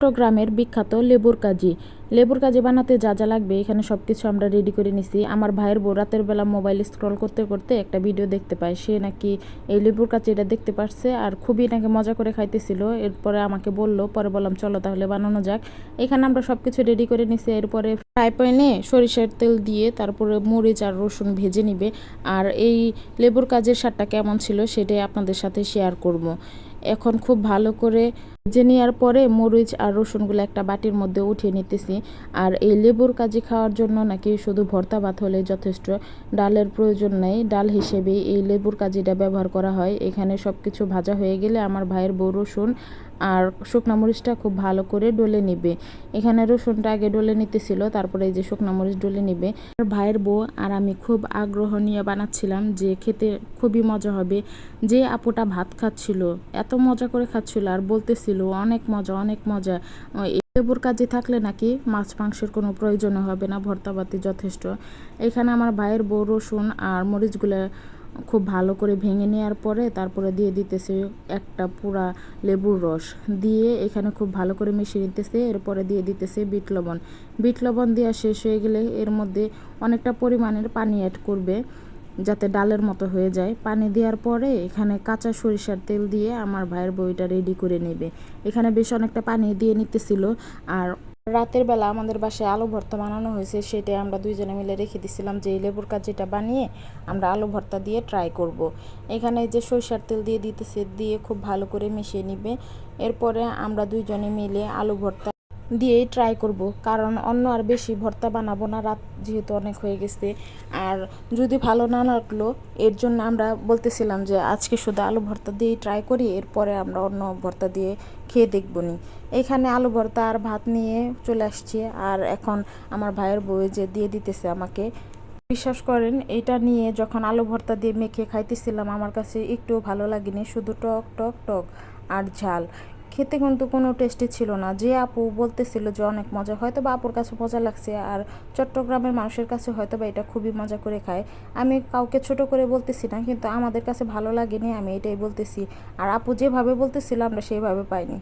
চট্টগ্রামের বিখ্যাত লেবুর কাজি। লেবুর কাজি বানাতে যা যা লাগবে, এখানে সব কিছু আমরা রেডি করে নিছি। আমার ভাইয়ের বউ রাতের বেলা মোবাইল স্ক্রল করতে করতে একটা ভিডিও দেখতে পায়। সে নাকি এই লেবুর কাজিটা দেখতে পারছে আর খুবই নাকি মজা করে খাইতেছিল। এরপরে আমাকে বলল, পরে বললাম, চলো তাহলে বানানো যাক। এখানে আমরা সব কিছু রেডি করে নিছি। এরপরে ফ্রাই প্যানে সরিষার তেল দিয়ে তারপরে মরিচ আর রসুন ভেজে নিবে। আর এই লেবুর কাজের স্বাদটা কেমন ছিল সেটাই আপনাদের সাথে শেয়ার করব। এখন খুব ভালো করে ভেজে নেওয়ার পরে মরিচ আর রসুনগুলো একটা বাটির মধ্যে উঠিয়ে নিতেছি। আর এই লেবুর কাজি খাওয়ার জন্য নাকি শুধু ভর্তা ভাত হলে যথেষ্ট। ডালের প্রয়োজন নেই। ডাল হিসেবে এই লেবুর কাজিটা ব্যবহার করা হয়। এখানে সব কিছু ভাজা হয়ে গেলে আমার ভাইয়ের বউ রসুন আর শুকনা মরিচটা খুব ভালো করে ডলে নিবে। এখানে রসুনটা আগে ডলে নিতেছিল, তারপরে এই যে শুকনা মরিচ ডলে নিবে। আর ভাইয়ের বউ আর আমি খুব আগ্রহ নিয়ে বানাচ্ছিলাম যে খেতে খুবই মজা হবে। যে আপুটা ভাত খাচ্ছিল, এত মজা করে খাচ্ছিল আর বলতেছিল অনেক মজা অনেক মজা। লেবুর কাজে থাকলে নাকি মাছ মাংসের কোনো প্রয়োজন হবে না ভর্তাবাতি যথেষ্ট। এখানে আমার ভাইয়ের বউ রসুন আর মরিচগুলো খুব ভালো করে ভেঙে নেওয়ার পরে তারপরে দিয়ে দিতেছে একটা পুরা লেবুর রস। দিয়ে এখানে খুব ভালো করে মিশিয়ে নিতেছে, এরপরে দিয়ে দিতেছে বিট লবণ। বিট লবণ দেওয়া শেষ হয়ে গেলে এর মধ্যে অনেকটা পরিমাণের পানি অ্যাড করবে। যাতে ডালের মতো হয়ে যায়। পানি দেওয়ার পরে এখানে কাঁচা সরিষার তেল দিয়ে আমার ভাইয়ের বইটা রেডি করে নেবে। এখানে বেশ অনেকটা পানি দিয়ে নিতেছিল। আর রাতের বেলা আমাদের বাসায় আলু ভর্তা বানানো হয়েছে সেটা আমরা দুইজনে মিলে রেখে দিছিলাম যে এই লেবুর কাজিটা বানিয়ে আমরা আলু ভর্তা দিয়ে ট্রাই করব। এখানে যে সরিষার তেল দিয়ে দিতেছে, দিয়ে খুব ভালো করে মিশিয়ে নিবে। এরপরে আমরা দুইজনে মিলে আলু ভর্তা দিয়েই ট্রাই করব। কারণ অন্য আর বেশি ভর্তা বানাবো না, রাত যেহেতু অনেক হয়ে গেছে। আর যদি ভালো না লাগল, এর জন্য আমরা বলতেছিলাম যে, আজকে শুধু আলু ভর্তা দিয়েই ট্রাই করি, এরপরে আমরা অন্য ভর্তা দিয়ে খেয়ে দেখব নি এখানে আলু ভর্তা আর ভাত নিয়ে চলে আসছি। আর এখন আমার ভাইয়ের বউ যে দিয়ে দিতেছে আমাকে, বিশ্বাস করেন, এটা নিয়ে যখন আলু ভর্তা দিয়ে মেখে খাইতেছিলাম, আমার কাছে একটুও ভালো লাগেনি, শুধু টক টক টক আর ঝাল। খেতে কিন্তু কোনো টেস্টি ছিল না। যে আপু বলতেছিল যে অনেক মজা হয়তো বা আপুর কাছে মজা লাগছে আর চট্টগ্রামের মানুষের কাছে হয়তো বা এটা খুবই মজা করে খায়। আমি কাউকে ছোট করে বলতেছি না, কিন্তু আমাদের কাছে ভালো লাগেনি, আমি এটাই বলতেছি। আর আপু যেভাবে বলতেছিল, আমরা সেইভাবে পাইনি।